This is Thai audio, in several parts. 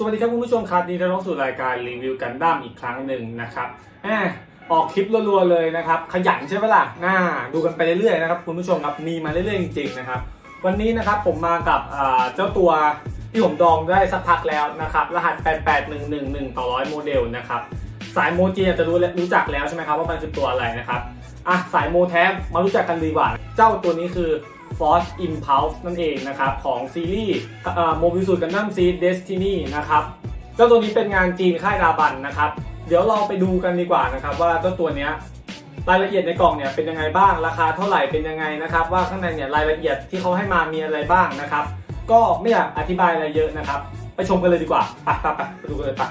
สวัสดีครับคุณผู้ชมครับนี่เราต้องสู่รายการรีวิวกันดั้มอีกครั้งหนึ่งนะครับแหมออกคลิปรัวๆเลยนะครับ ขยันใช่ไหมล่ะน่าดูกันไปเรื่อยๆนะครับคุณผู้ชมครับมีมาเรื่อยๆจริงๆนะครับ วันนี้นะครับผมมากับเจ้าตัวที่ผมดองได้สักพักแล้วนะครับ รหัส 88111 ต่อร้อยโมเดลนะครับ สายโมจีอาจจะรู้รู้จักแล้วใช่ไหมครับว่ามันคือตัวอะไรนะครับอะสายโมแท้มารู้จักกันดีกว่า เจ้าตัวนี้คือ Force Impulse นั่นเองนะครับ ของซีรีส์โมบิสูดกันดั้มซีดเดสตินีนะครับเจ้าตัวนี้เป็นงานจีนค่ายดาบันนะครับ เดี๋ยวเราไปดูกันดีกว่านะครับ ว่าเจ้าตัวเนี้ยรายละเอียดในกล่องเนี่ยเป็นยังไงบ้างราคาเท่าไหร่เป็นยังไงนะครับ ว่าข้างในเนี่ยรายละเอียดที่เขาให้มามีอะไรบ้างนะครับ ก็ไม่อยากอธิบายอะไรเยอะนะครับ ไปชมกันเลยดีกว่าไปไปไปไปดูกันเลยไป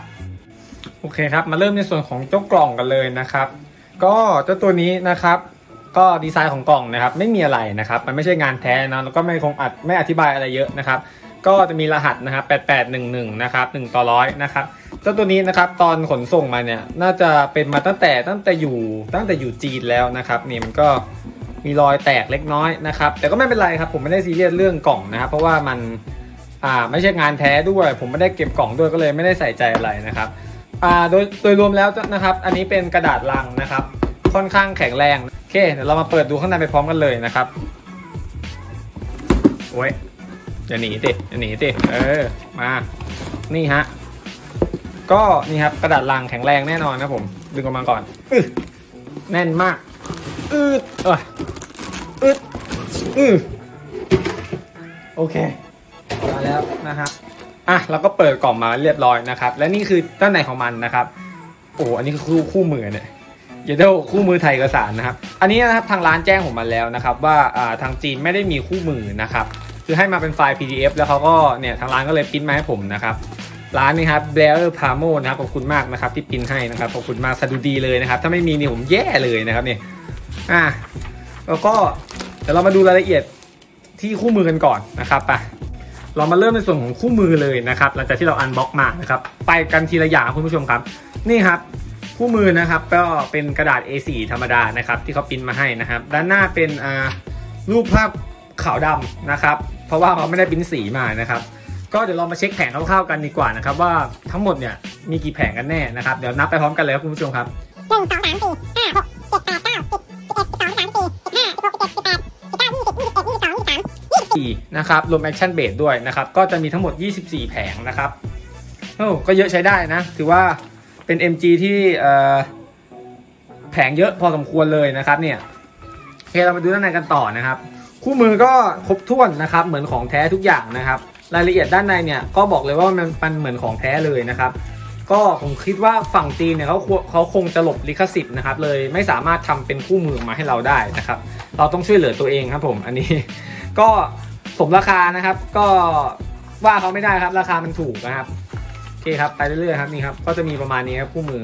โอเคครับ มาเริ่มในส่วนของเจ้ากล่องกันเลยนะครับ ก็เจ้าตัวนี้นะครับ ก็ดีไซน์ของกล่องนะครับไม่มีอะไรนะครับมันไม่ใช่งานแท้นะแล้วก็ไม่คงอัดไม่อธิบายอะไรเยอะนะครับ ก็จะมีรหัสนะครับ8811นะครับ1ต่อร้อยนะครับเจ้าตัวนี้นะครับตอนขนส่งมาเนี่ยน่าจะเป็นมาตั้งแต่ตั้งแต่อยู่ตั้งแต่อยู่จีนแล้วนะครับนี่มันก็มีรอยแตกเล็กน้อยนะครับแต่ก็ไม่เป็นไรครับผมไม่ได้ซีเรียสเรื่องกล่องนะครับเพราะว่ามันอ่าไม่ใช่งานแท้ด้วย ผมไม่ได้เก็บกล่องด้วยก็เลยไม่ได้ใส่ใจอะไรนะครับอ่าโดยโดยรวมแล้วนะครับ อันนี้เป็นกระดาษลังนะครับ ค่อนข้างแข็งแรง เคเดี๋ยวเรามาเปิดดูข้างในไปพร้อมกันเลยนะครับ โอ้ยอย่าหนีติอย่าหนีติเออ มา นี่ฮะ ก็นี่ครับกระดาษลังแข็งแรงแน่นอนนะผม ดึงออกมาก่อนอึแน่นมากอืดเอออึดอือโอเคมาแล้วนะครับอะเราก็เปิดกล่องมาเรียบร้อยนะครับ และนี่คือด้านในของมันนะครับ โอ้อันนี้คือคู่คู่มือเนี่ย เยเดคู่มือไทยเอกสารนะครับ อันนี้นะครับทางร้านแจ้งผมมาแล้วนะครับ ว่าทางจีนไม่ได้มีคู่มือนะครับ คือให้มาเป็นไฟล์ PDF แล้วเขาก็เนี่ยทางร้านก็เลยพิมพ์มาให้ผมนะครับ ร้านนี้ครับเบลพาโมนะครับขอบคุณมากนะครับที่พิมพ์ให้นะครับขอบคุณมากสะดุดีเลยนะครับ ถ้าไม่มีนี่ผมแย่เลยนะครับเนี่ยอะแล้วก็เดี๋ยวเรามาดูรายละเอียดที่คู่มือกันก่อนนะครับไปเรามาเริ่มในส่วนของคู่มือเลยนะครับ หลังจากที่เราอันบ็อกมานะครับ ไปกันทีละอย่างคุณผู้ชมครับ นี่ครับ คู่มือนะครับก็เป็นกระดาษ A4 ธรรมดานะครับที่เขาพิมพ์มาให้นะครับ ด้านหน้าเป็นอ่ารูปภาพขาวดำนะครับ เพราะว่าเขาไม่ได้พิมพ์สีมานะครับ ก็เดี๋ยวเรามาเช็คแผงคร่าวๆกันดีกว่านะครับ ว่าทั้งหมดเนี่ยมีกี่แผงกันแน่นะครับเดี๋ยวนับไปพร้อมกันเลยครับคุณผู้ชมครับหนึ่งสองสามสี่ห้าหกเจ็ดแปดเก้าสิบสิบเอ็ดสิบสองสามสี่สิบห้าสิบหกสิบเจ็ดสิบแปดสิบเก้ายี่สิบยี่สิบเอ็ดยี่สิบสองยี่สิบสามยี่สิบสี่4นะครับรวมแอคชั่นเบสด้วยนะครับ ก็จะมีทั้งหมด 24 แผงนะครับโอ้ก็เยอะใช้ได้นะ ถือว่า เป็น MG ที่แผงเยอะพอสมควรเลยนะครับเนี่ยโอเคเรามาดูด้านในกันต่อนะครับ คู่มือก็ครบถ้วนนะครับ เหมือนของแท้ทุกอย่างนะครับ รายละเอียดด้านในเนี่ยก็บอกเลยว่ามันมันเหมือนของแท้เลยนะครับ ก็ผมคิดว่าฝั่งจีนเนี่ยเขาเขาคงจะหลบลิขสิทธิ์นะครับ เลยไม่สามารถทำเป็นคู่มือออกมาให้เราได้นะครับ เราต้องช่วยเหลือตัวเองครับผมอันนี้ก็สมราคานะครับ ก็ว่าเขาไม่ได้ครับ ราคามันถูกนะครับ คครับไปเรื่อยๆครับนี่ครับก็จะมีประมาณนี้ครับคู่มือ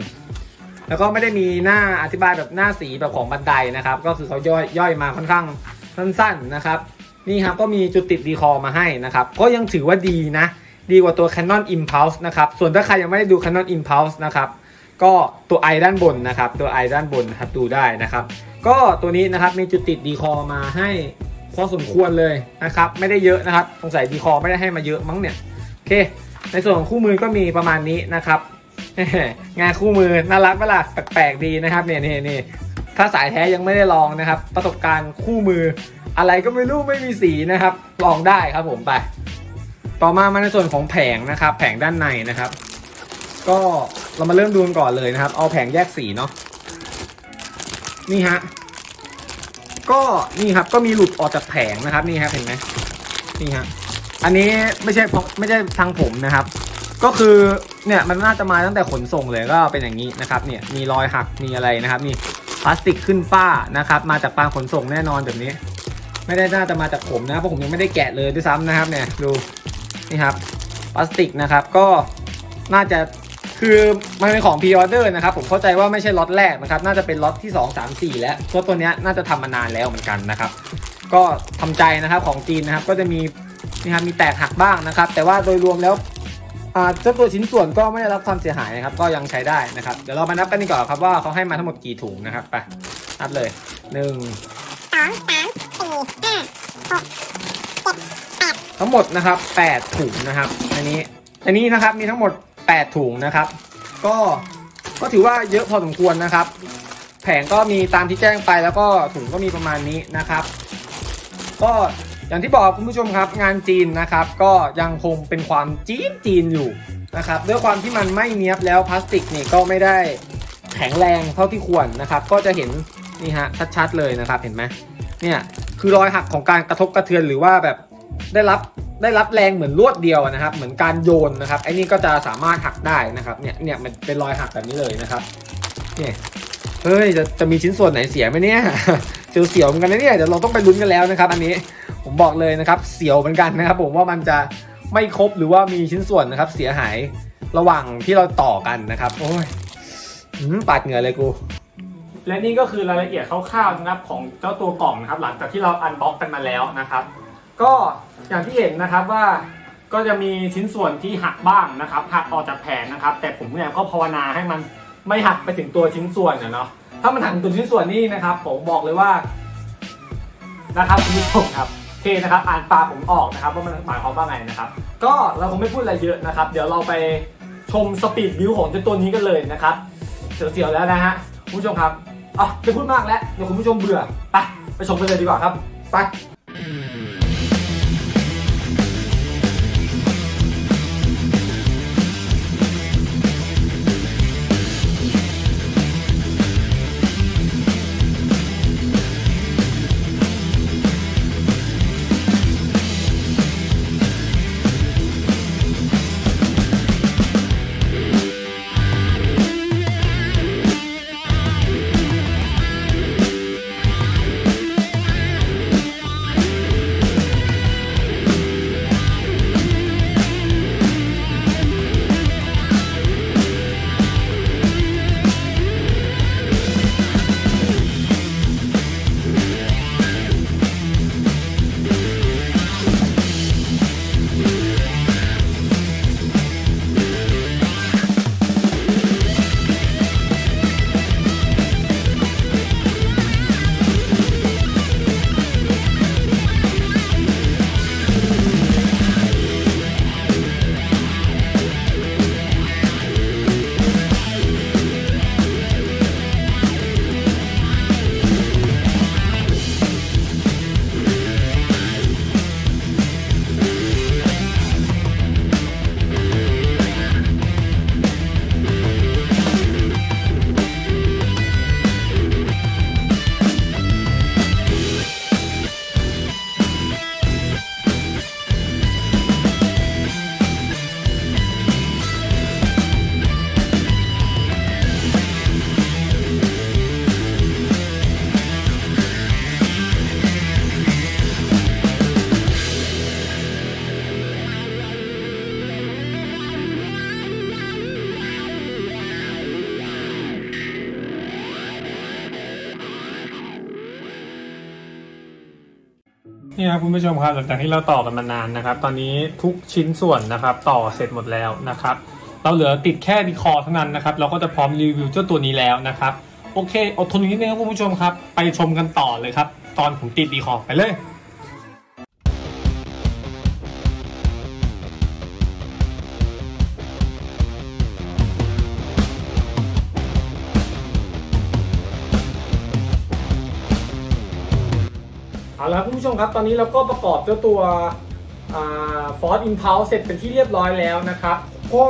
แล้วก็ไม่ได้มีหน้าอธิบายแบบหน้าสีแบบของบันไดนะครับ ก็คือเขาย่อยย่อยมาค่อนข้างสั้นๆนะครับ นี่ครับก็มีจุดติดดีคอมาให้นะครับ ก็ยังถือว่าดีนะ ดีกว่าตัว Canon Impulse นะครับ ส่วนถ้าใครยังไม่ได้ดู Canon Impulse นะครับ ก็ตัวไอด้านบนนะครับ ตัวไอด้านบนครับดูได้นะครับ ก็ตัวนี้นะครับมีจุดติดดีคอมาให้พอสมควรเลยนะครับ ไม่ได้เยอะนะครับสงสัยดีคอไม่ได้ให้มาเยอะมั้งเนี่ยโอเค ในส่วนของคู่มือก็มีประมาณนี้นะครับ งานคู่มือน่ารักเวลาแปลกๆดีนะครับเนี่ยนี่นี่ถ้าสายแท้ยังไม่ได้ลองนะครับ ประสบการณ์คู่มือ อะไรก็ไม่รู้ไม่มีสีนะครับ ลองได้ครับผมไป ต่อมามาในส่วนของแผงนะครับ แผงด้านในนะครับ ก็เรามาเริ่มดูกันก่อนเลยนะครับ เอาแผงแยกสีเนาะนี่ฮะก็นี่ครับก็มีหลุดออกจากแผงนะครับ นี่ครับเห็นไหมนี่ฮะ อันนี้ไม่ใช่ไม่ใช่ทางผมนะครับ ก็คือเนี่ยมันน่าจะมาตั้งแต่ขนส่งเลยก็เป็นอย่างนี้นะครับเนี่ยมีรอยหักมีอะไรนะครับนี่พลาสติกขึ้นฝ้านะครับ มาจากปางขนส่งแน่นอนแบบนี้ ไม่ได้น่าจะมาจากผมนะเพราะผมยังไม่ได้แกะเลยด้วยซ้ำนะครับเนี่ยดูนี่ครับพลาสติกนะครับก็น่าจะคือมันเป็นของพ r ออเดอร์นะครับผมเข้าใจว่าไม่ใช่ล็อตแรกนะครับ น่าจะเป็นล็อตที่ 2 3 4 แล้วเพราะตัวเนี้ยน่าจะทำมานานแล้วเหมือนกันนะครับ ก็ทำใจนะครับของจีนนะครับก็จะมี นี่ครับมีแตกหักบ้างนะครับ แต่ว่าโดยรวมแล้วเจ้าตัวชิ้นส่วนก็ไม่ได้รับความเสียหายนะครับ ก็ยังใช้ได้นะครับ เดี๋ยวเรามานับกันดีกว่าครับว่าเขาให้มาทั้งหมดกี่ถุงนะครับไปนับเลยหนึ่งสองสามสี่ห้าหกเจ็ดแปดทั้งหมดนะครับ8ถุงนะครับ อันนี้อันนี้นะครับมีทั้งหมด8ถุงนะครับ ก็ก็ถือว่าเยอะพอสมควรนะครับ แผงก็มีตามที่แจ้งไปแล้วก็ถุงก็มีประมาณนี้นะครับ ก็ อย่างที่บอกคุณผู้ชมครับงานจีนนะครับก็ยังคงเป็นความจีนจีนอยู่นะครับด้วยความที่มันไม่เนี้ยบแล้วพลาสติกนี่ก็ไม่ได้แข็งแรงเท่าที่ควรนะครับ ก็จะเห็นนี่ฮะชัดๆเลยนะครับเห็นไหมเนี่ยคือรอยหักของการกระทบกระเทือนหรือว่าแบบได้รับได้รับแรงเหมือนลวดเดียวนะครับ เหมือนการโยนนะครับไอ้นี่ก็จะสามารถหักได้นะครับเนี่ยเนี่ยมันเป็นรอยหักแบบนี้เลยนะครับเนี่ย เฮ้ยจะจะมีชิ้นส่วนไหนเสียไหมเนี่ยเสียวๆเหมือนกันนะเนี่ยเดี๋ยวเราต้องไปลุ้นกันแล้วนะครับ อันนี้ผมบอกเลยนะครับ เสียวเหมือนกันนะครับ ผมว่ามันจะไม่ครบหรือว่ามีชิ้นส่วนนะครับ เสียหายระหว่างที่เราต่อกันนะครับ โอ้ยอืมปาดเหงื่อเลยกู และนี่ก็คือรายละเอียดคร่าวๆนะครับของเจ้าตัวกล่องนะครับ หลังจากที่เราอันบ็อกกันมาแล้วนะครับ ก็อย่างที่เห็นนะครับว่าก็จะมีชิ้นส่วนที่หักบ้างนะครับหักออกจากแผงนะครับ แต่ผมเนี่ยก็ภาวนาให้มัน ไม่หักไปถึงตัวชิ้นส่วนเนาะถ้ามันหักถึงตัวชิ้นส่วนนี่นะครับ ผมบอกเลยว่า นะครับคุณผู้ชมครับโอเคนะครับ อ่านปากผมออกนะครับ ว่ามันหมายความว่าไงนะครับ ก็เราคงไม่พูดอะไรเยอะนะครับ เดี๋ยวเราไปชมสปีดบิวของเจ้าตัวนี้กันเลยนะครับเสียวๆแล้วนะฮะคุณผู้ชมครับอะไม่พูดมากแล้วเดี๋ยวคุณผู้ชมเบื่อไปไปชมกันเลยดีกว่าครับไป ครับคุณผู้ชมครับหลังจากที่เราต่อกันมานานนะครับ ตอนนี้ทุกชิ้นส่วนนะครับต่อเสร็จหมดแล้วนะครับเราเหลือติดแค่ดีคอเท่านั้นนะครับเราก็จะพร้อมรีวิวเจ้าตัวนี้แล้วนะครับโอเคอดทนอีกนิดนึงครับคุณผู้ชมครับ ไปชมกันต่อเลยครับ ตอนผมติดดีคอไปเลย ละครับคุณผู้ชมครับ ตอนนี้เราก็ประกอบเจ้าตัวฟอร์ดอินพาวเสร็จเป็นที่เรียบร้อยแล้วนะครับก็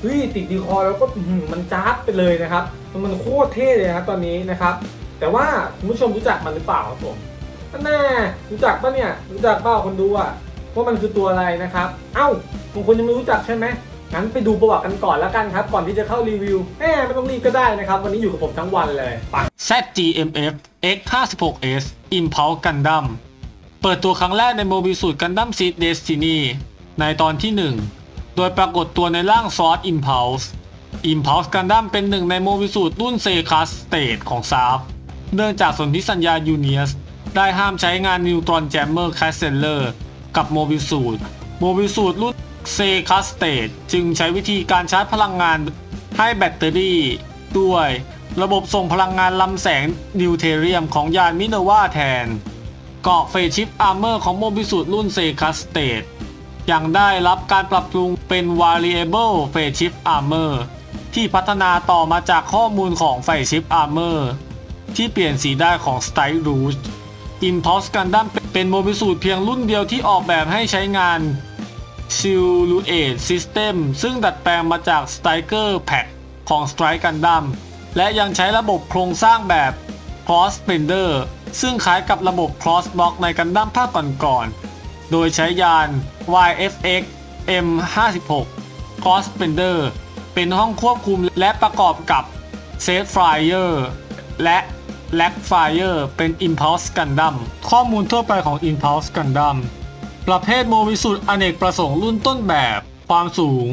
เฮ้ยติดดีคอแล้วก็มันจ้าบไปเลยนะครับ มันโคตรเท่เลยครับตอนนี้นะครับ แต่ว่าคุณผู้ชมรู้จักมันหรือเปล่าครับผมแน่รู้จักปะเนี่ยรู้จักเปล่าคนดูอะว่ามันคือตัวอะไรนะครับ เอ้าบางคนยังไม่รู้จักใช่ไหม งั้นไปดูประวัติกันก่อนแล้วกันครับ ก่อนที่จะเข้ารีวิวแหมไม่ต้องรีบก็ได้นะครับ วันนี้อยู่กับผมทั้งวันเลยไป ZGMF X56S Impulse Gundam เปิดตัวครั้งแรกในโมบิสูด Gundam Seed Destiny ในตอนที่ 1 โดยปรากฏตัวในร่าง Sword Impulse Impulse Gundam เป็นหนึ่งในโมบิสูดรุ่น Secas State ของ s a f เนื่องจากสนธิสัญญา Unius ได้ห้ามใช้งาน Neutron Jammer c a s t e l l e r กับโมบิสูดโมบิสูดรุ่น Secas State จึงใช้วิธีการชาร์จพลังงานให้แบตเตอรี่ ด้วย ระบบส่งพลังงานลำแสงนิวเทเรียมของยานมิเนวาแทน เกาะเฟชิปอาร์เมอร์ของโมบิสูดรุ่นเซคัสเตดยังได้รับการปรับปรุงเป็น Variable Phase Shift Armor ที่พัฒนาต่อมาจากข้อมูลของ Phase Shift Armor ที่เปลี่ยนสีได้ของ Style Rouge Impulse Gundam เป็นโมบิสูตรเพียงรุ่นเดียวที่ออกแบบให้ใช้งาน Silhouette System ซึ่งดัดแปลงมาจาก Striker Pack ของ Strike Gundam และยังใช้ระบบโครงสร้างแบบ Cross Bender ซึ่งคล้ายกับระบบ Cross Block ในกันดั้มภาคก่อนๆ โดยใช้ยาน YFX M56 Cross Bender เป็นห้องควบคุมและประกอบกับ Set Flyer และ Lag Flyer เป็น Impulse Gundam ข้อมูลทั่วไปของ Impulse Gundam ประเภทโมบิสุดอเนกประสงค์รุ่นต้นแบบ ความสูง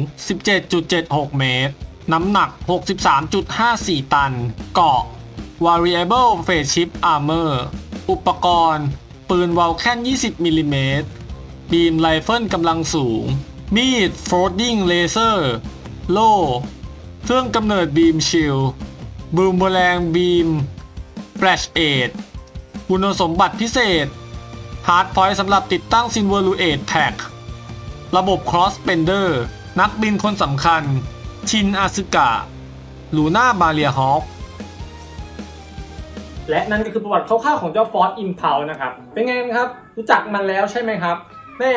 17.76 เมตร น้ำหนัก 63.54 ตัน เกาะ Variable Phase Shift Armor อุปกรณ์ ปืนวาลแค่น 20 มิลลิเมตรบีมไรเฟิลกำลังสูง มีด Floating Laser โล่ เครื่องกำเนิดบีมชิลบูมเบอแรงบีม Flash 8คุณสมบัติพิเศษ ฮาร์ดพอยต์สำหรับติดตั้ง s i n v e r u a t e Pack ระบบ Cross Bender นักบินคนสำคัญ ชินอาซึกะลูน่าบาเลียฮอคและนั่นก็คือประวัติคร่าวๆของเจ้า Ford Impulse นะครับ เป็นไงครับ รู้จักมันแล้วใช่ไหมครับ แม่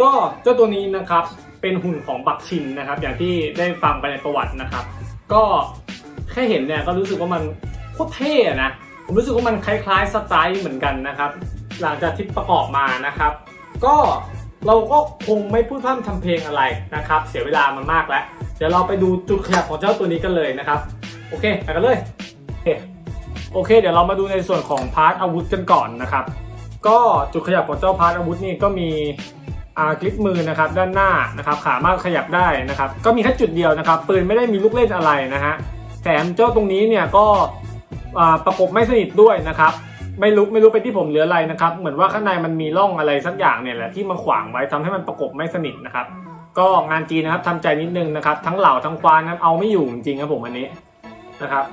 ก็เจ้าตัวนี้นะครับ เป็นหุ่นของบักชินนะครับ อย่างที่ได้ฟังไปในประวัตินะครับ ก็แค่เห็นเนี่ยก็รู้สึกว่ามันโคตรเท่นะ ผมรู้สึกว่ามันคล้ายๆสไตล์เหมือนกันนะครับ หลังจากที่ประกอบมานะครับ ก็เราก็คงไม่พูดพร่ำทำเพลงอะไรนะครับ เสียเวลามันมากแล้ว เดี๋ยวเราไปดูจุดขยับของเจ้าตัวนี้กันเลยนะครับ โอเคไปกันเลยโอเคโอเค เดี๋ยวเรามาดูในส่วนของพาร์ทอาวุธกันก่อนนะครับ ก็จุดขยับของเจ้าพาร์ทอาวุธนี่ก็มีอากลิปมือนะครับด้านหน้านะครับ ขามารถขยับได้นะครับ ก็มีแค่จุดเดียวนะครับ ปืนไม่ได้มีลูกเล่นอะไรนะฮะแถมเจ้าตรงนี้เนี่ยก็ประกบไม่สนิทด้วยนะครับ ไม่รู้ไม่รู้เป็นที่ผมหรืออะไรนะครับ เหมือนว่าข้างในมันมีร่องอะไรสักอย่างเนี่ยแหละที่มาขวางไว้ทำให้มันประกบไม่สนิทนะครับ ก็งานจีนนะครับทำใจนิดนึงนะครับ ทั้งเหล่าทั้งควานนั้นเอาไม่อยู่จริงๆครับผมอันนี้นะครับ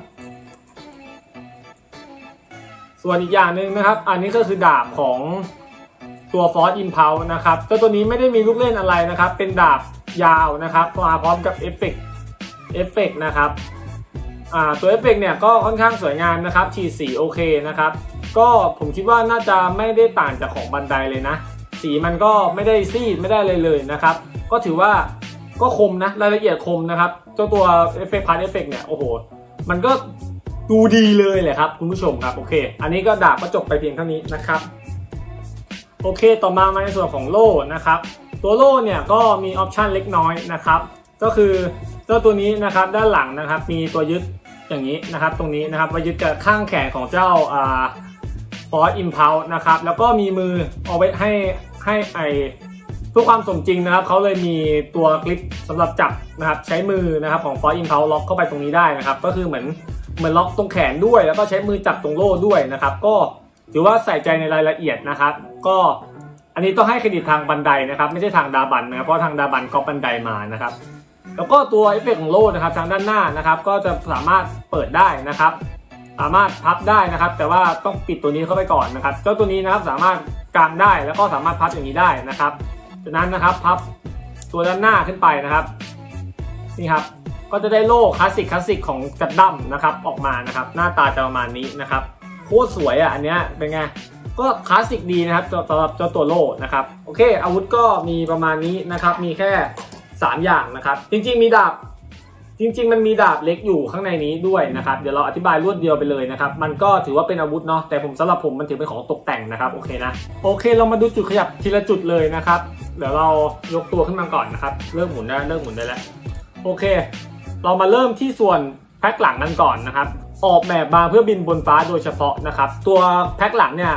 ส่วนอีกอย่างหนึ่งนะครับ อันนี้ก็คือดาบของตัว Force Impulse นะครับเจ้าตัวนี้ไม่ได้มีลูกเล่นอะไรนะครับ เป็นดาบยาวนะครับมาพร้อมกับเอฟเฟกต์เอฟเฟกต์นะครับอ่าตัวเอฟเฟกต์เนี่ยก็ค่อนข้างสวยงามนะครับฉีดสีโอเคนะครับ ก็ผมคิดว่าน่าจะไม่ได้ต่างจากของบันไดเลยนะ สีมันก็ไม่ได้ซีดไม่ได้เลยเลยนะครับ ก็ถือว่าก็คมนะรายละเอียดคมนะครับ เจ้าตัวเอฟเฟกต์พาร์ทเอฟเฟกเนี่ยโอ้โห มันก็ดูดีเลยแหละครับ คุณผู้ชมครับ โอเค อันนี้ก็ดาบก็จบไปเพียงเท่านี้นะครับ โอเคต่อมามาในส่วนของโล่นะครับ ตัวโล่เนี่ยก็มีออปชันเล็กน้อยนะครับ ก็คือเจ้าตัวนี้นะครับด้านหลังนะครับ มีตัวยึดอย่างนี้นะครับ ตรงนี้นะครับไว้ยึดกับข้างแขนของเจ้าอ่า ฟอร์อิมพลนะครับ แล้วก็มีมือเอาไว้ให้ให้ไอเพื่อความสมจริงนะครับเขาเลยมีตัวคลิปสำหรับจับนะครับใช้มือนะครับของฟอร์อิมพลล็อกเข้าไปตรงนี้ได้นะครับ ก็คือเหมือนเหมือนล็อกตรงแขนด้วย แล้วก็ใช้มือจับตรงโล่ด้วยนะครับ ก็ถือว่าใส่ใจในรายละเอียดนะครับ ก็อันนี้ต้องให้เครดิตทางบันไดนะครับ ไม่ใช่ทางดาบันนะครับเพราะทางดาบันก็บันไดมานะครับ แล้วก็ตัวเอฟเฟกต์ของโล่นะครับทางด้านหน้านะครับ ก็จะสามารถเปิดได้นะครับ สามารถพับได้นะครับ แต่ว่าต้องปิดตัวนี้เข้าไปก่อนนะครับ เจ้าตัวนี้นะครับสามารถกางได้แล้วก็สามารถพับอย่างนี้ได้นะครับ จากนั้นนะครับพับตัวด้านหน้าขึ้นไปนะครับนี่ครับก็จะได้โล่คลาสสิกคลาสสิกของจัดดั้มนะครับออกมานะครับ หน้าตาจะประมาณนี้นะครับโคตรสวยอะอันเนี้ยเป็นไงก็คลาสสิกดีนะครับสำหรับเจ้าตัวโล่นะครับโอเค อาวุธก็มีประมาณนี้นะครับ มีแค่ 3 อย่างนะครับ จริงๆมีดาบ จริง ๆ มันมีดาบเล็กอยู่ข้างในนี้ด้วยนะครับเดี๋ยวเราอธิบายรวดเดียวไปเลยนะครับมันก็ถือว่าเป็นอาวุธเนาะแต่ผมสำหรับผมมันถือเป็นของตกแต่งนะครับโอเคนะโอเค เรามาดูจุดขยับทีละจุดเลยนะครับเดี๋ยวเรายกตัวขึ้นมาก่อนนะครับเริ่มหมุนได้เริ่มหมุนได้แล้วโอเค เรามาเริ่มที่ส่วนแพ็คหลังกันก่อนนะครับออกแบบมาเพื่อบินบนฟ้าโดยเฉพาะนะครับตัวแพ็คหลังเนี่ย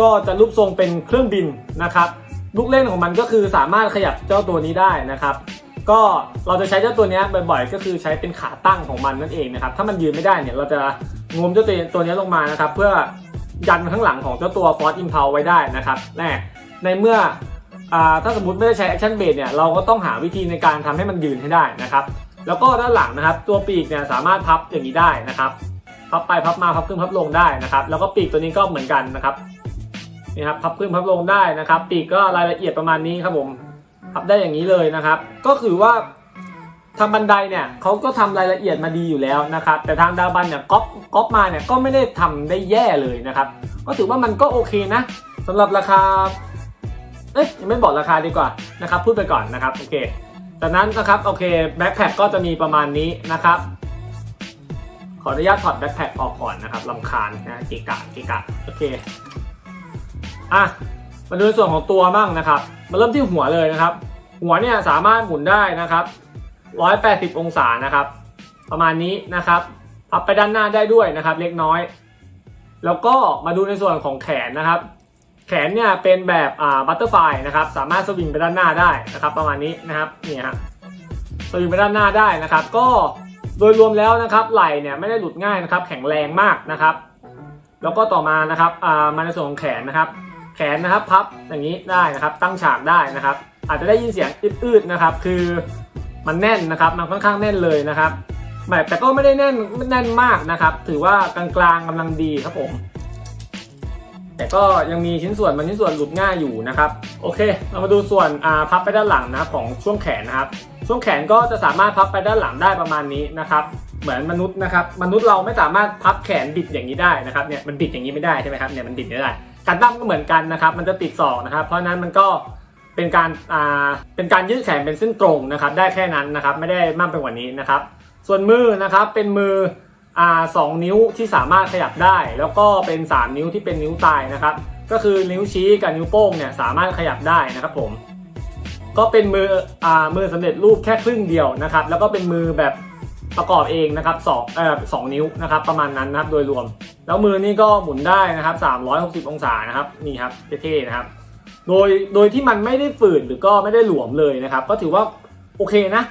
ก็จะรูปทรงเป็นเครื่องบินนะครับลูกเล่นของมันก็คือสามารถขยับเจ้าตัวนี้ได้นะครับ ก็เราจะใช้เจ้าตัวนี้บ่อยๆ ก็คือใช้เป็นขาตั้งของมันนั่นเองนะครับ ถ้ามันยืนไม่ได้เนี่ยเราจะงมเจ้าตัวตัวนี้ลงมานะครับ เพื่อยันข้างหลังของเจ้าตัว Force Impel ไว้ได้นะครับแน่ในเมื่ออถ้าสมมติไม่ได้ใช้ Action Base เนี่ยเราก็ต้องหาวิธีในการทำให้มันยืนให้ได้นะครับ แล้วก็ด้านหลังนะครับ ตัวปีกเนี่ยสามารถพับอย่างนี้ได้นะครับ พับไปพับมาพับขึ้นพับลงได้นะครับ แล้วก็ปีกตัวนี้ก็เหมือนกันนะครับนี่ครับพับขึ้นพับลงได้นะครับ ปีกก็รายละเอียดประมาณนี้ครับผม พับได้อย่างนี้เลยนะครับ ก็คือว่าทำบันไดเนี่ยเขาก็ทำรายละเอียดมาดีอยู่แล้วนะครับ แต่ทางดาบันเนี่ยก๊อปก๊อปมาเนี่ยก็ไม่ได้ทำได้แย่เลยนะครับ ก็ถือว่ามันก็โอเคนะสำหรับราคาเอ้ยยังไม่บอกราคาดีกว่านะครับพูดไปก่อนนะครับโอเคจากนั้นนะครับโอเคแบ็คแพคก็จะมีประมาณนี้นะครับ ขออนุญาตถอดแบ็คแพคออกก่อนนะครับลำคาญนะเกะกะเกะกะโอเคอะ มาดูในส่วนของตัวบ้างนะครับ มาเริ่มที่หัวเลยนะครับ หัวเนี่ยสามารถหมุนได้นะครับ 180 องศานะครับ ประมาณนี้นะครับพับไปด้านหน้าได้ด้วยนะครับ เล็กน้อย แล้วก็มาดูในส่วนของแขนนะครับ แขนเนี่ยเป็นแบบอ่าบัตเตอร์ไฟนะครับ สามารถสวิงไปด้านหน้าได้นะครับ ประมาณนี้นะครับนี่ฮะสวิงไปด้านหน้าได้นะครับ ก็โดยรวมแล้วนะครับ ไหล่เนี่ยไม่ได้หลุดง่ายนะครับ แข็งแรงมากนะครับ แล้วก็ต่อมานะครับอ่ามาในส่วนของแขนนะครับ แขนนะครับพับอย่างนี้ได้นะครับ ตั้งฉากได้นะครับ อาจจะได้ยินเสียงอืดๆนะครับ คือมันแน่นนะครับ มันค่อนข้างแน่นเลยนะครับแบบแต่ก็ไม่ได้แน่นแน่นมากนะครับ ถือว่ากลางๆกำลังดีครับผม แต่ก็ยังมีชิ้นส่วนบางชิ้นส่วนหลุดง่ายอยู่นะครับ โอเค เรามาดูส่วนอ่าพับไปด้านหลังนะครับของช่วงแขนนะครับ ช่วงแขนก็จะสามารถพับไปด้านหลังได้ประมาณนี้นะครับ เหมือนมนุษย์นะครับ มนุษย์เราไม่สามารถพับแขนบิดอย่างนี้ได้นะครับเนี่ยมันบิดอย่างนี้ไม่ได้ใช่ไหมครับเนี่ยมันบิดไม่ได้ การตั้มก็เหมือนกันนะครับ มันจะติดศอกนะครับ เพราะนั้นมันก็เป็นการอ่าเป็นการยืดแขนเป็นเส้นตรงนะครับ ได้แค่นั้นนะครับ ไม่ได้มากไปกว่านี้นะครับ ส่วนมือนะครับ เป็นมืออ่าสองนิ้วที่สามารถขยับได้ แล้วก็เป็น 3 นิ้วที่เป็นนิ้วตายนะครับ ก็คือนิ้วชี้กับนิ้วโป้งเนี่ยสามารถขยับได้นะครับผม ก็เป็นมืออ่ามือสำเร็จรูปแค่ครึ่งเดียวนะครับ แล้วก็เป็นมือแบบ ประกอบเองนะครับสองเอ่อสองนิ้วนะครับประมาณนั้นนะครับโดยรวม แล้วมือนี่ก็หมุนได้นะครับ 360 องศานะครับนี่ครับเท่ๆนะครับ โดยโดยที่มันไม่ได้ฝืดหรือก็ไม่ได้หลวมเลยนะครับ ก็ถือว่าโอเคนะ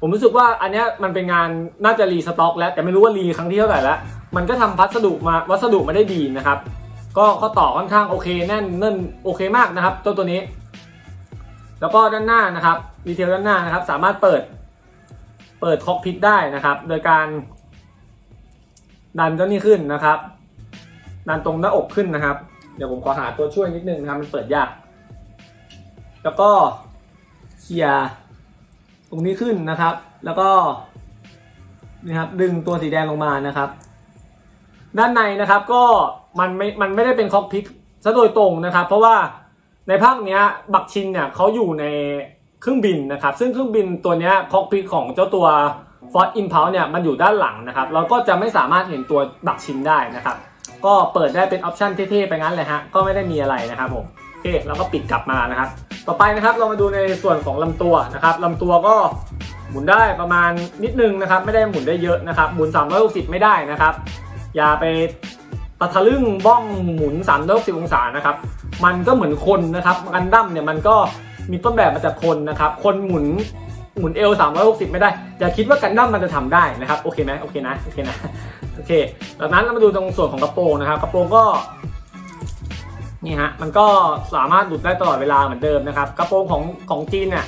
ผมรู้สึกว่าอันเนี้ยมันเป็นงานน่าจะรีสต็อก แล้วแต่ไม่รู้ว่ารีครั้งที่เท่าไหร่แล้วมันก็ทำพัสดุมาวัสดุมาได้ดีนะครับ ก็ข้อต่อค่อนข้างโอเคแน่นเน่นโอเคมากนะครับตัวตัวนี้ แล้วก็ด้านหน้านะครับดีเทลด้านหน้านะครับ สามารถเปิด เปิดคอกพิทได้นะครับ โดยการดันเจ้านี้ขึ้นนะครับ ดันตรงหน้าอกขึ้นนะครับ เดี๋ยวผมขอหาตัวช่วยนิดนึงนะครับ มันเปิดยาก แล้วก็เคลียร์ตรงนี้ขึ้นนะครับ แล้วก็นี่ครับดึงตัวสีแดงลงมานะครับ ด้านในนะครับก็มันไม่ มันไม่ได้เป็นคอกพิทซะโดยตรงนะครับ เพราะว่าในภาคเนี้ยบักชินเนี่ยเขาอยู่ใน เครื่องบินนะครับ ซึ่งเครื่องบินตัวนี้คอกพิทของเจ้าตัว Ford Impulse เนี่ยมันอยู่ด้านหลังนะครับเราก็จะไม่สามารถเห็นตัวบักชินได้นะครับ ก็เปิดได้เป็นออปชันเท่ๆไปงั้นเลยฮะก็ไม่ได้มีอะไรนะครับผมโอเคเราก็ปิดกลับมานะครับ ต่อไปนะครับเรามาดูในส่วนของลำตัวนะครับลำตัวก็หมุนได้ประมาณนิดนึงนะครับ ไม่ได้หมุนได้เยอะนะครับหมุน360ไม่ได้นะครับ อย่าไปตะทะลึ่งบ้องหมุน360องศานะครับ มันก็เหมือนคนนะครับกันดั้มเนี่ยมันก็ มีต้นแบบมาจากคนนะครับ คนหมุนหมุนเอล360 ไม่ได้ อย่าคิดว่ากันดั้มมันจะทำได้นะครับ โอเคไหมโอเคนะ โอเคนะ โอเคจากนั้นเรามาดูตรงส่วนของกระโปรงนะครับ กระโปรงก็ นี่ฮะ มันก็สามารถหลุดได้ตลอดเวลาเหมือนเดิมนะครับ กระโปรงของของจีนเนี่ย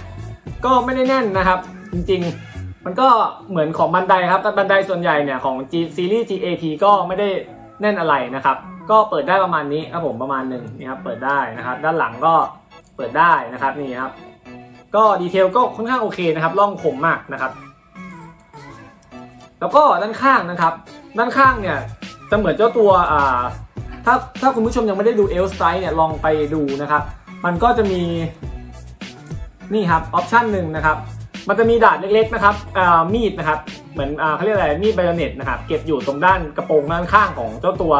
ก็ไม่ได้แน่นนะครับ จริง ๆ มันก็เหมือนของบันไดครับ แต่บันไดส่วนใหญ่เนี่ยของซีรีส์ GAT ก็ไม่ได้แน่นอะไรนะครับ ก็เปิดได้ประมาณนี้ครับผมประมาณหนึ่งนี่ครับ เปิดได้นะครับ ด้านหลังก็ เปิดได้นะครับนี่ครับ ก็ดีเทลก็ค่อนข้างโอเคนะครับร่องคมมากนะครับ แล้วก็ด้านข้างนะครับ ด้านข้างเนี่ยจะเหมือนเจ้าตัวอ่าถ้าถ้าคุณผู้ชมยังไม่ได้ดูเอลสไตล์เนี่ยลองไปดูนะครับ มันก็จะมีนี่ครับออปชันหนึ่งนะครับ มันจะมีดาดเล็กๆนะครับอ่ามีดนะครับ เหมือนอ่าเขาเรียกอะไรมีดไบโอเน็ตนะครับ เก็บอยู่ตรงด้านกระโปรงด้านข้างของเจ้าตัว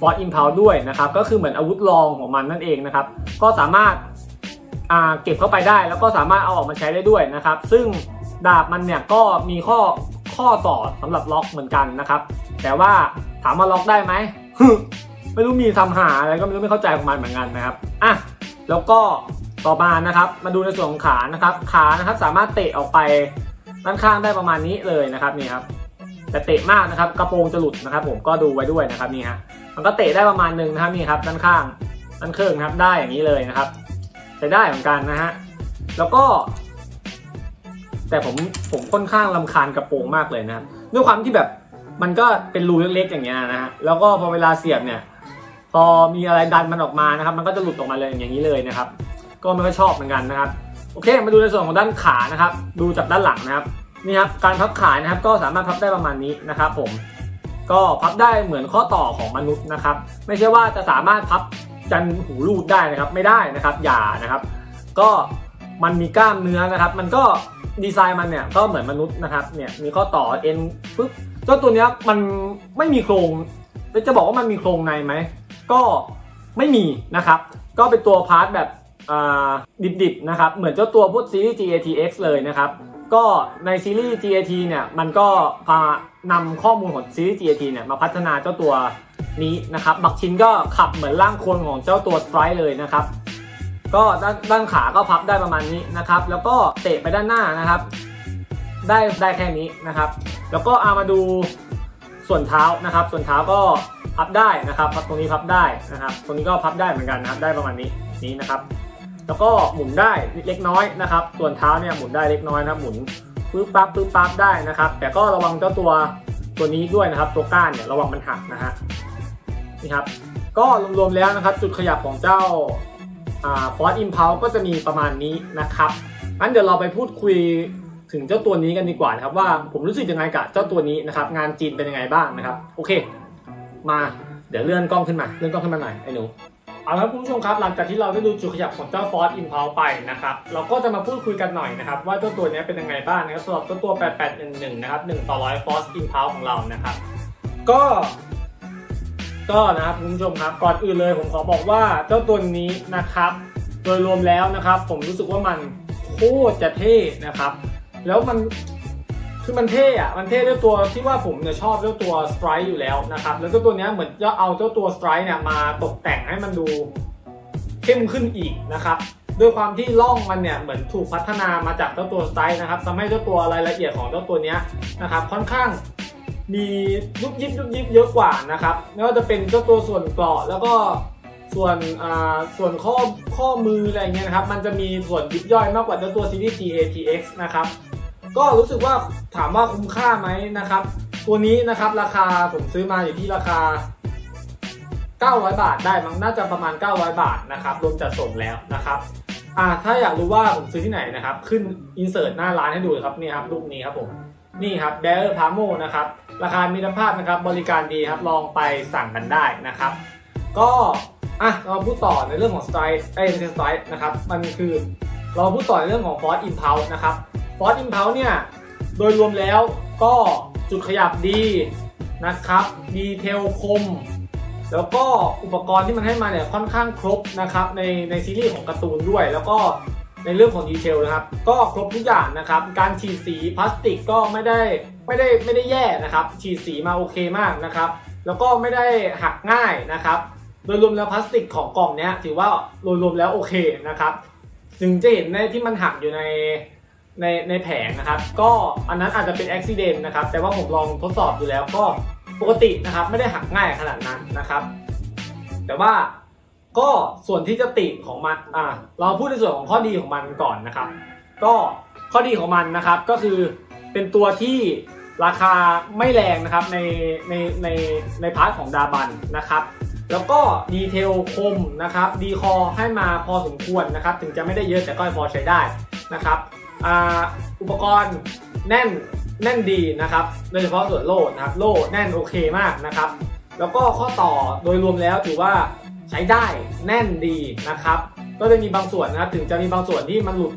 Ford Impulse ด้วยนะครับ ก็คือเหมือนอาวุธรองของมันนั่นเองนะครับ ก็สามารถ เก็บเข้าไปได้ แล้วก็สามารถเอาออกมาใช้ได้ด้วยนะครับ ซึ่งดาบมันเนี่ยก็มีข้อข้อต่อสำหรับล็อกเหมือนกันนะครับ แต่ว่าถามว่าล็อกได้ไหมไม่รู้มีทำหาอะไรก็ไม่รู้ไม่เข้าใจของมันเหมือนกันนะครับอะแล้วก็ต่อมานะครับ มาดูในส่วนของขานะครับ ขานะครับสามารถเตะออกไปด้านข้างได้ประมาณนี้เลยนะครับนี่ครับแต่เตะมากนะครับกระโปรงจะหลุดนะครับ ผมก็ดูไว้ด้วยนะครับนี่ฮะมันก็เตะได้ประมาณหนึ่งนะครับนี่ครับด้านข้างด้านเครื่องนะครับได้อย่างนี้เลยนะครับ ใช้ได้เหมือนกันนะฮะ แล้วก็ แต่ผมผมค่อนข้างลำคาญกระโปรงมากเลยนะครับด้วยความที่แบบมันก็เป็นรูเล็กๆอย่างเงี้ยนะฮะ แล้วก็พอเวลาเสียบเนี่ย พอมีอะไรดันมันออกมานะครับ มันก็จะหลุดออกมาเลยอย่างนี้เลยนะครับ ก็ไม่ค่อยชอบเหมือนกันนะครับ โอเค มาดูในส่วนของด้านขานะครับ ดูจากด้านหลังนะครับ นี่ครับ การพับขานะครับ ก็สามารถพับได้ประมาณนี้นะครับ ผม ก็พับได้เหมือนข้อต่อของมนุษย์นะครับ ไม่ใช่ว่าจะสามารถพับ จันหูรูดได้นะครับ ไม่ได้นะครับ อย่านะครับ ก็มันมีกล้ามเนื้อนะครับ มันก็ดีไซน์มันเนี่ยก็เหมือนมนุษย์นะครับ เนี่ยมีข้อต่อเอ็นปึ๊บเจ้าตัวเนี้ยมันไม่มีโครงจะบอกว่ามันมีโครงในไหมก็ไม่มีนะครับ ก็เป็นตัวพาร์ทแบบดิบๆนะครับ เหมือนเจ้าตัวพวกซีรีส์ GATX เลยนะครับ ก็ในซีรีส์ GAT เนี่ยมันก็พานำข้อมูลของซีรีส์ GAT เนี่ยมาพัฒนาเจ้าตัว นี้นะครับบักชินก็ขับเหมือนร่างคนของเจ้าตัวสไตร์เลยนะครับ ก็ด้านด้านขาก็พับได้ประมาณนี้นะครับ แล้วก็เตะไปด้านหน้านะครับ ได้ได้แค่นี้นะครับ แล้วก็เอามาดูส่วนเท้านะครับ ส่วนเท้าก็พับได้นะครับพับตรงนี้พับได้นะครับ ตรงนี้ก็พับได้เหมือนกันนะครับ ได้ประมาณนี้นี้นะครับ แล้วก็หมุนได้เล็กน้อยนะครับ ส่วนเท้าเนี่ยหมุนได้เล็กน้อยนะครับ หมุนปึ๊บปั๊บปึ๊บปั๊บได้นะครับ แต่ก็ระวังเจ้าตัวตัวนี้ด้วยนะครับ ตัวก้านเนี่ยระวังมันหักนะฮะ นี่ครับ ก็รวมๆแล้วนะครับ จุดขยับของเจ้าฟอร์ดอิมพาวก็จะมีประมาณนี้นะครับงั้นเดี๋ยวเราไปพูดคุยถึงเจ้าตัวนี้กันดีกว่านะครับว่าผมรู้สึกยังไงกับเจ้าตัวนี้นะครับ งานจีนเป็นยังไงบ้างนะครับ โอเค มาเดี๋ยวเลื่อนกล้องขึ้นมาเลื่อนกล้องขึ้นมาหน่อยไอ้หนูเอาละครับคุณผู้ชมครับ หลังจากที่เราได้ดูจุดขยับของเจ้า Force Impulse ไปนะครับ เราก็จะมาพูดคุยกันหน่อยนะครับ ว่าเจ้าตัวนี้เป็นยังไงบ้างนะครับสำหรับเจ้าตัว 8811 นะครับ 1 ต่อ 100 Force Impulse ของเรานะครับ ก็ ก็นะครับคุณผู้ชมครับก่อนอื่นเลยผมขอบอกว่าเจ้าตัวนี้นะครับ โดยรวมแล้วนะครับ ผมรู้สึกว่ามันโคตรจะเท่นะครับ แล้วมันคือมันเท่อะมันเท่ด้วยตัวที่ว่าผมเนี่ยชอบเจ้าตัวสไตร์อยู่แล้วนะครับ แล้วเจ้าตัวนี้เหมือนจะเอาเจ้าตัวสไตร์เนี่ยมาตกแต่งให้มันดูเข้มขึ้นอีกนะครับด้วยความที่ล่องมันเนี่ยเหมือนถูกพัฒนามาจากเจ้าตัวสไตร์นะครับทำให้เจ้าตัวรายละเอียดของเจ้าตัวนี้นะครับค่อนข้าง มียุบยิบยุบยิบเยอะกว่านะครับไม่ว่าจะเป็นเจ้าตัวส่วนเกราะแล้วก็ส่วนอ่าส่วนข้อข้อมืออะไรเงี้ยนะครับ มันจะมีส่วนยิบย่อยมากกว่าเจ้าตัวซีรีส์ GATX นะครับ ก็รู้สึกว่าถามว่าคุ้มค่าไหมนะครับ ตัวนี้นะครับราคาผมซื้อมาอยู่ที่ราคา 900 บาทได้มั้งน่าจะประมาณ 900 บาทนะครับรวมจัดส่งแล้วนะครับอ่าถ้าอยากรู้ว่าผมซื้อที่ไหนนะครับ ขึ้นอินเสิร์ตหน้าร้านให้ดูครับนี่ครับรูปนี้ครับผมนี่ครับเบลพาโมนะครับ ราคามีคุณภาพนะครับบริการดีครับลองไปสั่งกันได้นะครับ ก็อะเราพูดต่อในเรื่องของสไตล์เอ้ยไม่ใช่สไตล์นะครับมันคือเราพูดต่อในเรื่องของ Force Impulse นะครับ Force Impulse เนี่ยโดยรวมแล้วก็จุดขยับดีนะครับดีเทลคม แล้วก็อุปกรณ์ที่มันให้มาเนี่ยค่อนข้างครบนะครับในในซีรีส์ของการ์ตูนด้วย แล้วก็ในเรื่องของดีเทลนะครับ ก็ครบทุกอย่างนะครับ การฉีดสีพลาสติกก็ไม่ได้ ไม่ได้ไม่ได้แย่นะครับ ฉีดสีมาโอเคมากนะครับ แล้วก็ไม่ได้หักง่ายนะครับ โดยรวมแล้วพลาสติกของกล่องเนี้ยถือว่าโดยรวมแล้วโอเคนะครับถึงจะเห็นในที่มันหักอยู่ในในในแผงนะครับ ก็อันนั้นอาจจะเป็นอุบิเหตุนะครับ แต่ว่าผมลองทดสอบดูแล้วก็ปกตินะครับ ไม่ได้หักง่ายขนาดนั้นนะครับ แต่ว่าก็ส่วนที่จะติของมันอ่าเราพูดในส่วนของข้อดีของมันก่อนนะครับ ก็ข้อดีของมันนะครับก็คือเป็นตัวที่ ราคาไม่แรงนะครับในในในในพาร์ทของดาบันนะครับแล้วก็ดีเทลคมนะครับดีคอให้มาพอสมควรนะครับ ถึงจะไม่ได้เยอะแต่ก็พอใช้ได้นะครับอ,อุปกรณ์แน่นแน่นดีนะครับโดยเฉพาะส่วนโล่นะครับโล่แน่นโอเคมากนะครับ แล้วก็ข้อต่อโดยรวมแล้วถือว่าใช้ได้แน่นดีนะครับ ก็จะมีบางส่วนนะครับถึงจะมีบางส่วนที่มันหลุด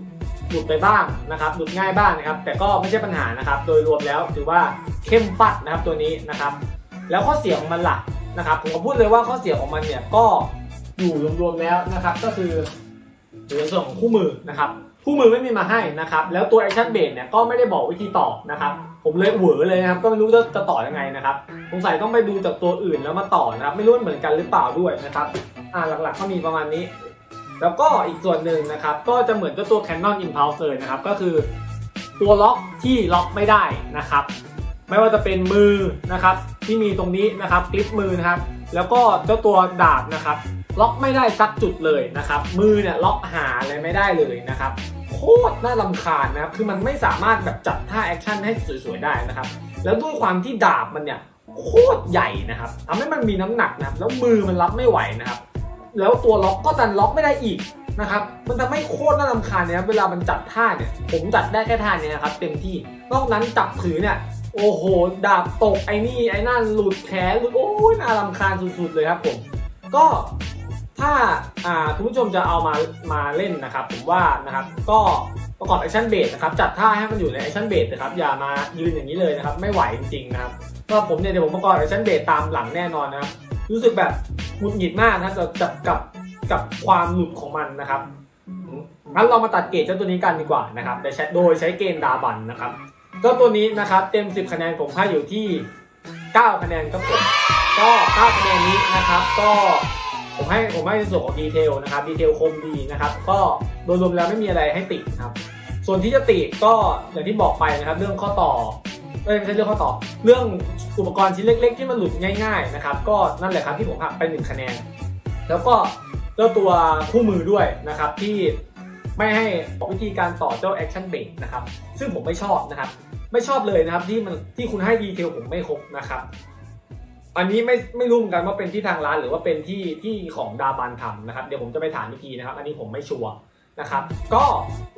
หลุดไปบ้างนะครับหลุดง่ายบ้างนะครับ แต่ก็ไม่ใช่ปัญหานะครับ โดยรวมแล้วถือว่าเข้มปัดนะครับตัวนี้นะครับ แล้วข้อเสียของมันล่ะนะครับผมก็พูดเลยว่าข้อเสียของมันเนี่ยก็อยู่รวมๆแล้วนะครับ ก็คืออยู่ในส่วนของคู่มือนะครับคู่มือไม่มีมาให้นะครับ แล้วตัว Action b a s เนี่ยก็ไม่ได้บอกวิธีต่อนะครับ ผมเลยเหวอเลยนะครับ ก็ไม่รู้จะจะต่อยังไงนะครับสงสัยต้องไปดูจากตัวอื่นแล้วมาต่อนะครับ ไม่รู้เหมือนกันหรือเปล่าด้วยนะครับ อ่าหลักๆก็มีประมาณนี้ แล้วก็อีกส่วนหนึ่งนะครับก็จะเหมือนกับตัว Canon Impulse เลยนะครับก็คือตัวล็อกที่ล็อกไม่ได้นะครับ ไม่ว่าจะเป็นมือนะครับที่มีตรงนี้นะครับคลิปมือนะครับ แล้วก็เจ้าตัวดาบนะครับ ล็อกไม่ได้สักจุดเลยนะครับ มือเนี่ยล็อกหาอะไรไม่ได้เลยนะครับโคตรน่าลำคาญนะครับคือมันไม่สามารถแบบจัดท่าแอคชั่นให้สวยๆได้นะครับ แล้วด้วยความที่ดาบมันเนี่ยโคตรใหญ่นะครับทำให้มันมีน้ำหนักนะครับ แล้วมือมันรับไม่ไหวนะครับ แล้วตัวล็อกก็ดันล็อกไม่ได้อีกนะครับ มันทำให้โคตรน่ารำคาญเนี่ยเวลามันจับท่าเนี่ย ผมจัดได้แค่ท่าเนี้ยครับ เต็มที่ นอกนั้นจับถือเนี่ย โอ้โห ดาบตกไอ้นี่ไอ้นั่นหลุดแขนหลุดโอ้ยน่ารำคาญสุดๆเลยครับผม ก็ถ้าอ่าคุณผู้ชมจะเอามามาเล่นนะครับ ผมว่านะครับ ก็ประกอบแอคชั่นเบสนะครับ จัดท่าให้มันอยู่ในแอคชั่นเบสนะครับ อย่ามายืนอย่างนี้เลยนะครับ ไม่ไหวจริงๆนะครับ ก็ผมเนี่ยเดี๋ยวผมประกอบแอคชั่นเบสตามหลังแน่นอนนะครับ รู้สึกแบบหงุดหงิดมากนะกับกับกับความหลุดของมันนะครับงั้นเรามาตัดเกรดเจ้าตัวนี้กันดีกว่านะครับโดยใช้โดยใช้เกณฑ์ดาบันนะครับเจ้าตัวนี้นะครับเต็ม 10 คะแนนผมให้อยู่ที่ 9 คะแนนครับผมก็ 9 คะแนนนี้นะครับ ก็ผมให้ผมให้ในส่วนของดีเทลนะครับดีเทลคมดีนะครับ ก็โดยรวมแล้วไม่มีอะไรให้ติครับ ส่วนที่จะติก็อย่างที่บอกไปนะครับ เรื่องข้อต่อ เอ้ยไม่ใช่เรื่องข้อต่อ เรื่องอุปกรณ์ชิ้นเล็ก ๆ ที่มันหลุดง่าย ๆนะครับ ก็นั่นแหละครับที่ผมหักไปหนึ่งคะแนน แล้วก็เจ้าตัวคู่มือด้วยนะครับที่ไม่ให้บอกวิธีการต่อเจ้า action b a s นะครับซึ่งผมไม่ชอบนะครับ ไม่ชอบเลยนะครับที่มันที่คุณให้ดีเทลผมไม่ครบนะครับ อันนี้ไม่ไม่รู้เหมือนกันว่าเป็นที่ทางร้านหรือว่าเป็นที่ที่ของดาบันทำนะครับ เดี๋ยวผมจะไปถามอีกทีนะครับ อันนี้ผมไม่ชัวร์ นะครับ ก็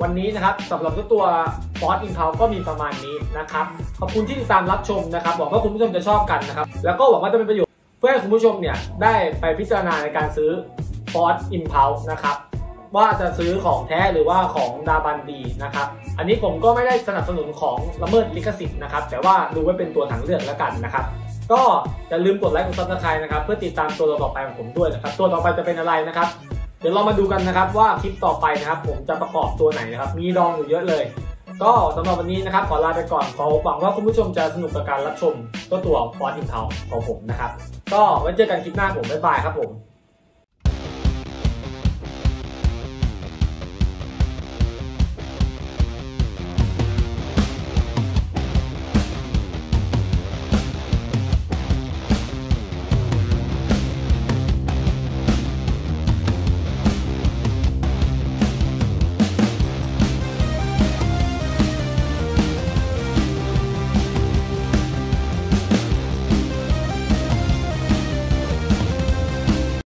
วันนี้นะครับสำหรับตัว f o r อิน l ก็มีประมาณนี้นะครับ ขอบคุณที่ติดตามรับชมนะครับหวังว่าคุณผู้ชมจะชอบกันนะครับ แล้วก็หวังว่าจะเป็นประโยชน์เพื่อให้คุณผู้ชมเนี่ยได้ไปพิจารณาในการซื้อ f o r อิน l นะครับว่าจะซื้อของแท้หรือว่าของดาบันดีนะครับ อันนี้ผมก็ไม่ได้สนับสนุนของละเมิดลิขสิทธิ์นะครับ แต่ว่าดูไว้เป็นตัวทางเลือกแล้วกันนะครับ ก็อย่าลืมกดไลค์กดซับสไครต์นะครับ เพื่อติดตามตัวต่อไปของผมด้วยนะครับ ตัวต่อไปจะเป็นอะไรนะครับ เดี๋ยวเรามาดูกันนะครับว่าคลิปต่อไปนะครับ ผมจะประกอบตัวไหนนะครับ มีดองอยู่เยอะเลย ก็สำหรับวันนี้นะครับ ขอลาไปก่อนขอหวังว่าคุณผู้ชมจะสนุกกับการรับชมตัวตัวฟอสอินเทาของผมนะครับ ก็ไว้เจอกันคลิปหน้าผมบ๊ายบายครับผม